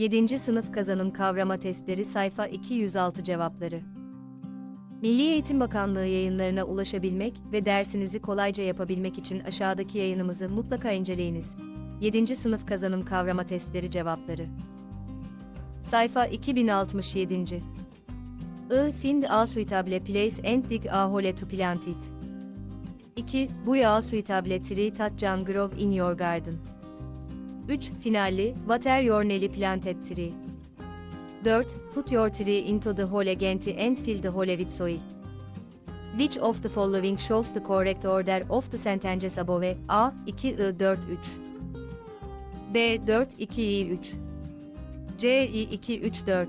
7. Sınıf Kazanım Kavrama Testleri Sayfa 206 Cevapları Milli Eğitim Bakanlığı yayınlarına ulaşabilmek ve dersinizi kolayca yapabilmek için aşağıdaki yayınımızı mutlaka inceleyiniz. 7. Sınıf Kazanım Kavrama Testleri Cevapları Sayfa 2067 I find a suitable place and dig a hole to plant it. 2. Bu a suitable tree that can grow in your garden. 3. Finali, what are your newly planted tree? 4. Put your tree into the hole again and fill the hole with soil. Which of the following shows the correct order of the sentences above? A. 2 I 4 3 B. 4 2 I 3 C. I 2 3 4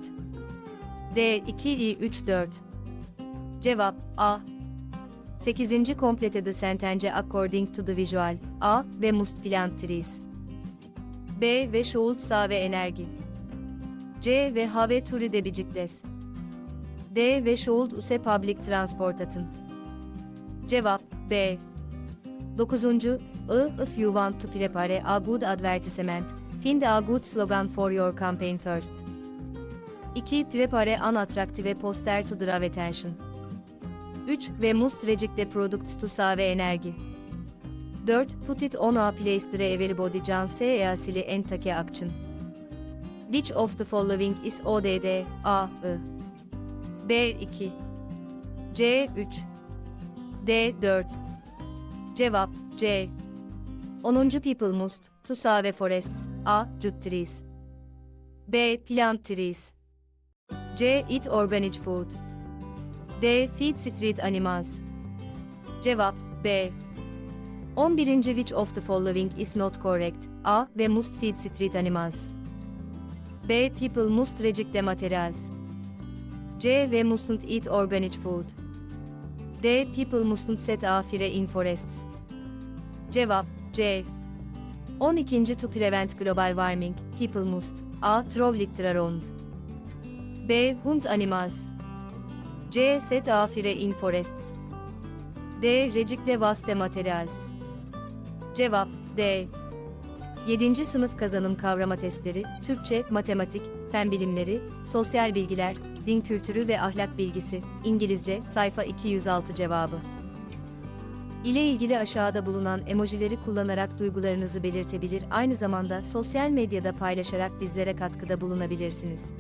D. 2 I 3 4 Cevap A. 8. Complete the sentence according to the visual. A. Ve must plant trees. B ve Şoğult Sağ ve Enerji. C ve Have Turi de Bicikles. D ve Şoğult Use Public Transportatın. Cevap B. 9. I, if you want to prepare a good advertisement, find a good slogan for your campaign first. 2. Prepare an attractive poster to draw attention. 3. Ve must reject the products to save enerji. 4. Put it on a place the everybody can see asili and take action. Which of the following is ODD? A. I. B. 2. C. 3. D. 4. Cevap C. 10. People must to save forests. A. Jut trees. B. Plant trees. C. Eat organic food. D. Feed street animals. Cevap B. 11. Which of the following is not correct? A. Ve must feed street animals. B. People must reject the materials. C. Ve mustn't eat organic food. D. People mustn't set a fire in forests. Cevap C. 12. To prevent global warming, people must A. Throw litter around. B. Hunt animals. C. Set a fire in forests. D. Reject the waste materials. Cevap D. 7. Sınıf Kazanım Kavrama Testleri, Türkçe, Matematik, Fen Bilimleri, Sosyal Bilgiler, Din Kültürü ve Ahlak Bilgisi, İngilizce, sayfa 206 cevabı. ile ilgili aşağıda bulunan emojileri kullanarak duygularınızı belirtebilir, aynı zamanda sosyal medyada paylaşarak bizlere katkıda bulunabilirsiniz.